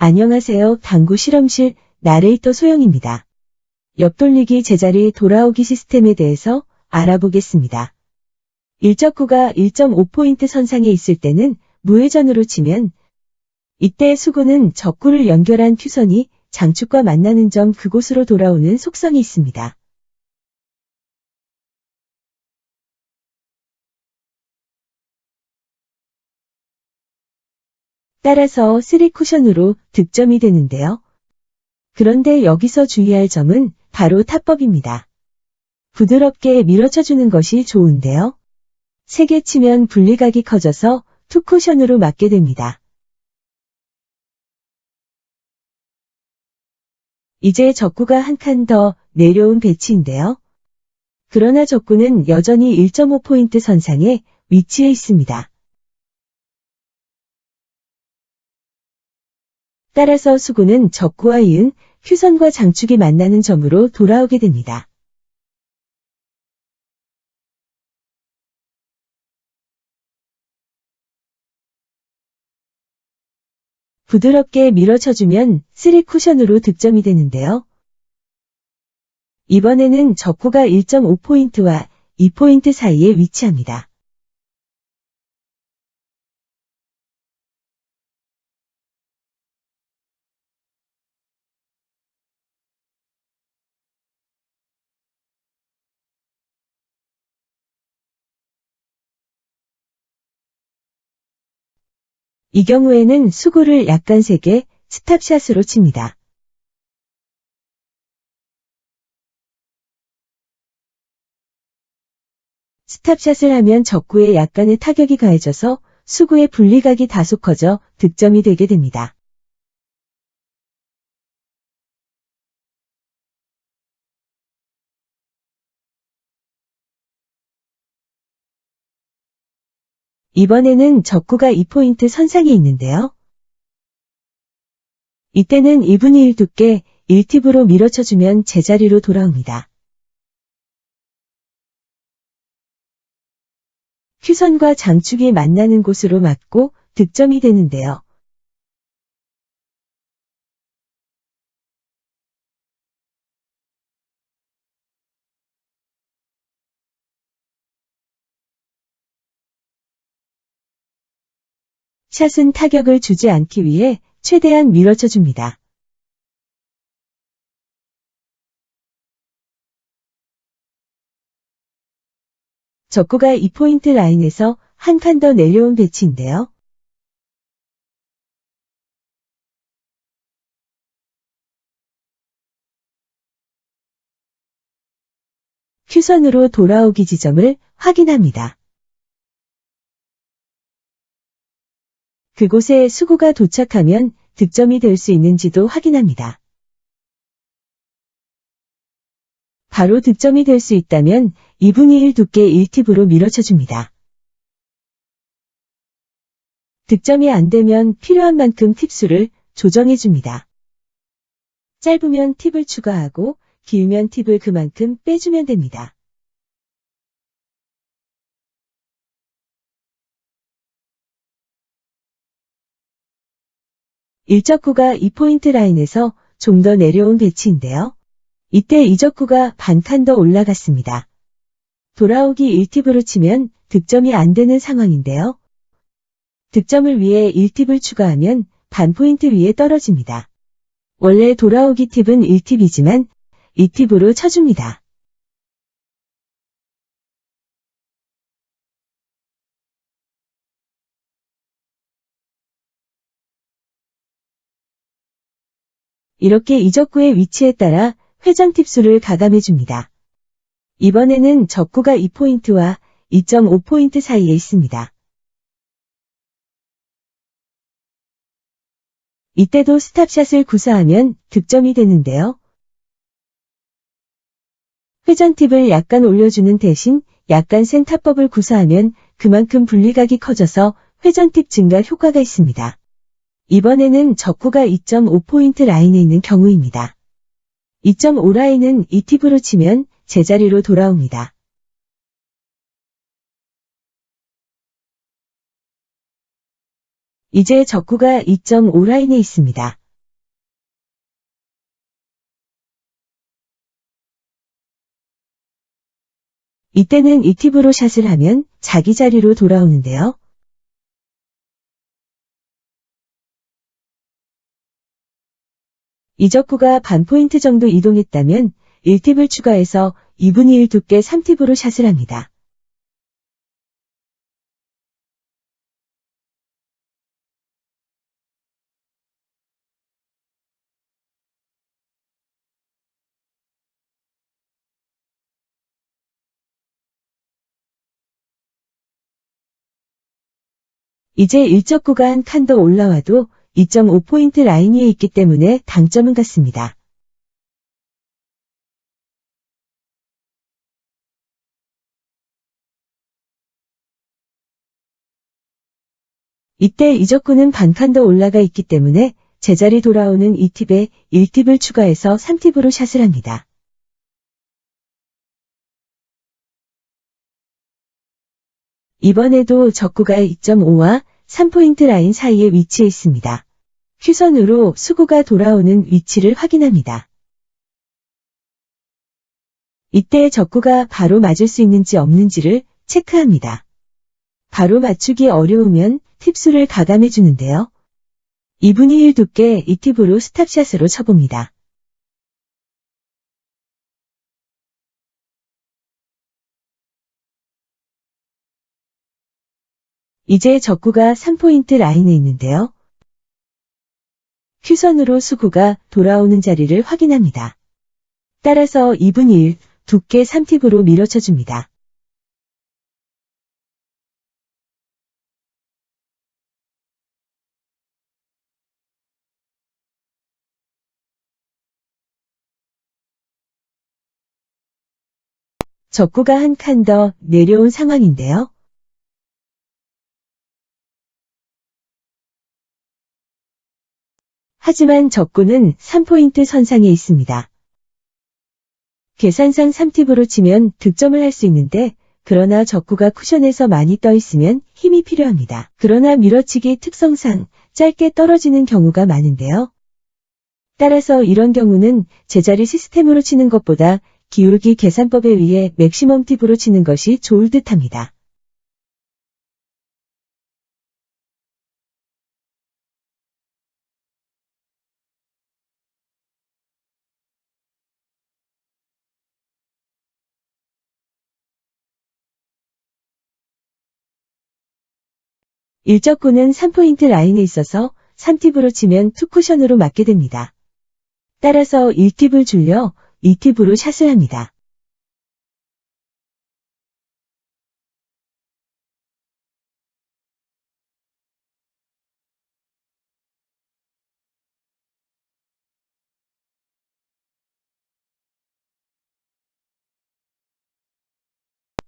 안녕하세요. 당구 실험실 나레이터 소영입니다. 옆돌리기 제자리 돌아오기 시스템에 대해서 알아보겠습니다. 일적구가 1.5포인트 선상에 있을 때는 무회전으로 치면 이때 수구는 적구를 연결한 큐선이 장축과 만나는 점 그곳으로 돌아오는 속성이 있습니다. 따라서 3쿠션으로 득점이 되는데요. 그런데 여기서 주의할 점은 바로 타법입니다. 부드럽게 밀어쳐주는 것이 좋은데요. 세게 치면 분리각이 커져서 투쿠션으로 맞게 됩니다. 이제 적구가 한 칸 더 내려온 배치인데요. 그러나 적구는 여전히 1.5포인트 선상에 위치해 있습니다. 따라서 수구는 적구와 이은 큐선과 장축이 만나는 점으로 돌아오게 됩니다. 부드럽게 밀어쳐주면 3 쿠션으로 득점이 되는데요. 이번에는 적구가 1.5포인트와 2포인트 사이에 위치합니다. 이 경우에는 수구를 약간 세게 스탑샷으로 칩니다. 스탑샷을 하면 적구에 약간의 타격이 가해져서 수구의 분리각이 다소 커져 득점이 되게 됩니다. 이번에는 적구가 2포인트 선상에 있는데요. 이때는 2분의 1 두께 1팁으로 밀어쳐주면 제자리로 돌아옵니다. 큐선과 장축이 만나는 곳으로 맞고 득점이 되는데요. 샷은 타격을 주지 않기 위해 최대한 밀어쳐줍니다. 적구가 2포인트 라인에서 한 칸 더 내려온 배치인데요. 큐선으로 돌아오기 지점을 확인합니다. 그곳에 수구가 도착하면 득점이 될 수 있는지도 확인합니다. 바로 득점이 될 수 있다면 2분의 1 두께 1팁으로 밀어쳐줍니다. 득점이 안 되면 필요한 만큼 팁수를 조정해줍니다. 짧으면 팁을 추가하고 길면 팁을 그만큼 빼주면 됩니다. 일적구가 2포인트 라인에서 좀 더 내려온 배치인데요. 이때 이적구가 반칸 더 올라갔습니다. 돌아오기 1팁으로 치면 득점이 안 되는 상황인데요. 득점을 위해 1팁을 추가하면 반 포인트 위에 떨어집니다. 원래 돌아오기 팁은 1팁이지만 2팁으로 쳐줍니다. 이렇게 이적구의 위치에 따라 회전 팁수를 가감해 줍니다. 이번에는 적구가 2포인트와 2.5포인트 사이에 있습니다. 이때도 스탑샷을 구사하면 득점이 되는데요. 회전 팁을 약간 올려주는 대신 약간 센 타법을 구사하면 그만큼 분리각이 커져서 회전 팁 증가 효과가 있습니다. 이번에는 적구가 2.5포인트 라인에 있는 경우입니다. 2.5 라인은 이 팁으로 치면 제자리로 돌아옵니다. 이제 적구가 2.5 라인에 있습니다. 이때는 이 팁으로 샷을 하면 자기 자리로 돌아오는데요. 이적구가 반 포인트 정도 이동했다면 1팁을 추가해서 2분의 1 두께 3팁으로 샷을 합니다. 이제 1적 구간 칸더 올라와도 2.5포인트 라인 위에 있기 때문에 당점은 같습니다. 이때 이적구는 반칸 더 올라가 있기 때문에 제자리 돌아오는 이 팁에 1팁을 추가해서 3팁으로 샷을 합니다. 이번에도 적구가 2.5와 3포인트 라인 사이에 위치해 있습니다. 큐선으로 수구가 돌아오는 위치를 확인합니다. 이때 적구가 바로 맞을 수 있는지 없는지를 체크합니다. 바로 맞추기 어려우면 팁수를 가감해 주는데요. 2분의 1 두께 이 팁으로 스탑샷으로 쳐봅니다. 이제 적구가 3포인트 라인에 있는데요. 큐선으로 수구가 돌아오는 자리를 확인합니다. 따라서 2분의 1 두께 3팁으로 밀어쳐줍니다. 적구가 한 칸 더 내려온 상황인데요. 하지만 적구는 3포인트 선상에 있습니다. 계산상 3팁으로 치면 득점을 할 수 있는데 그러나 적구가 쿠션에서 많이 떠 있으면 힘이 필요합니다. 그러나 밀어치기 특성상 짧게 떨어지는 경우가 많은데요. 따라서 이런 경우는 제자리 시스템으로 치는 것보다 기울기 계산법에 의해 맥시멈 팁으로 치는 것이 좋을 듯 합니다. 일적구는 3포인트 라인에 있어서 3팁으로 치면 투쿠션으로 맞게 됩니다. 따라서 1팁을 줄여 2팁으로 샷을 합니다.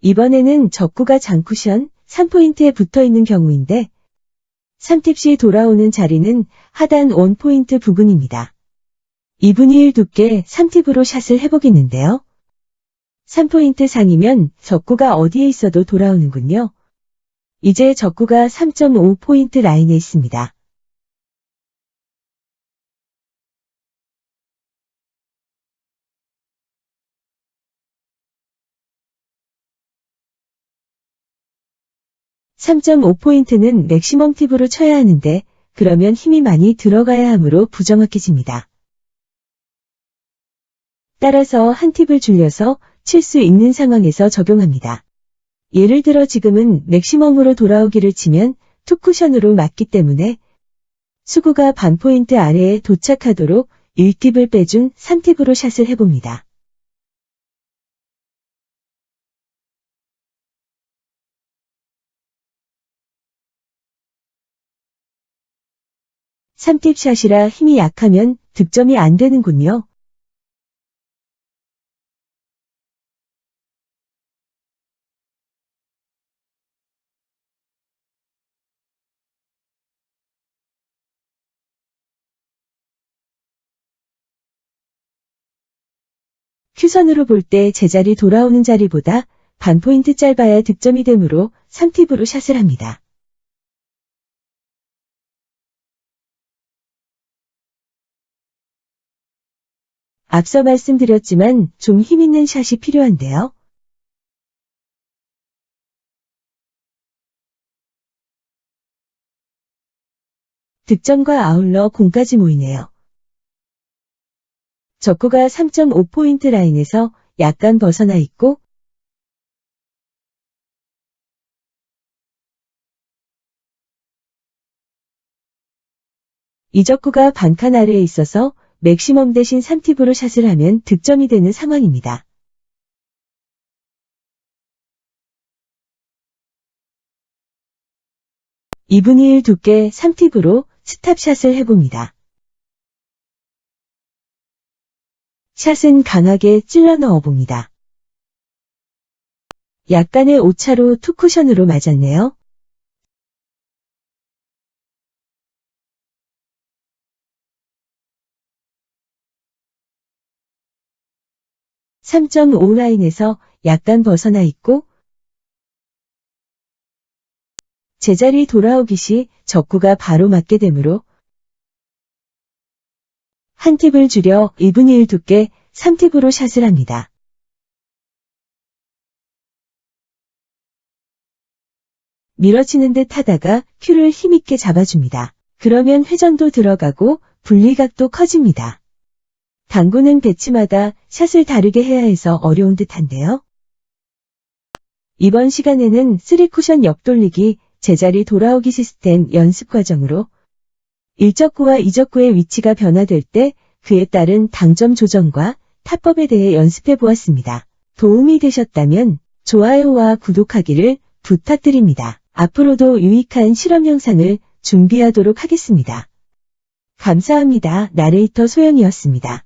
이번에는 적구가 장쿠션 3포인트에 붙어 있는 경우인데 3팁시 돌아오는 자리는 하단 원포인트 부분입니다. 2분의 1 두께 3팁으로 샷을 해보겠는데요. 3포인트 상이면 적구가 어디에 있어도 돌아오는군요. 이제 적구가 3.5포인트 라인에 있습니다. (3.5포인트는) 맥시멈 팁으로 쳐야 하는데 그러면 힘이 많이 들어가야 하므로 부정확해집니다. 따라서 한 팁을 줄여서 칠 수 있는 상황에서 적용합니다. 예를 들어 지금은 맥시멈으로 돌아오기를 치면 투쿠션으로 맞기 때문에 수구가 반포인트 아래에 도착하도록 1팁을 빼준 3팁으로 샷을 해봅니다. (3팁샷이라) 힘이 약하면 득점이 안 되는군요. 큐선으로 볼 때 제자리 돌아오는 자리보다 반포인트 짧아야 득점이 되므로 3팁으로 샷을 합니다. 앞서 말씀드렸지만 좀 힘있는 샷이 필요한데요. 득점과 아울러 공까지 모이네요. 적구가 3.5포인트 라인에서 약간 벗어나 있고 이 적구가 반칸 아래에 있어서 맥시멈 대신 3팁으로 샷을 하면 득점이 되는 상황입니다. 이분의 1 두께 3팁으로 스탑샷을 해봅니다. 샷은 강하게 찔러 넣어봅니다. 약간의 오차로 투쿠션으로 맞았네요. (3.5) 라인에서 약간 벗어나 있고 제자리 돌아오기 시 적구가 바로 맞게 되므로 한 팁을 줄여 1분의 1 두께 3팁으로 샷을 합니다. 밀어치는 듯 하다가 큐를 힘있게 잡아줍니다. 그러면 회전도 들어가고 분리각도 커집니다. 당구는 배치마다 샷을 다르게 해야 해서 어려운 듯한데요. 이번 시간에는 3쿠션 옆돌리기 제자리 돌아오기 시스템 연습 과정으로 1적구와 2적구의 위치가 변화될 때 그에 따른 당점 조정과 타법에 대해 연습해 보았습니다. 도움이 되셨다면 좋아요와 구독하기를 부탁드립니다. 앞으로도 유익한 실험 영상을 준비하도록 하겠습니다. 감사합니다. 나레이터 소영이었습니다.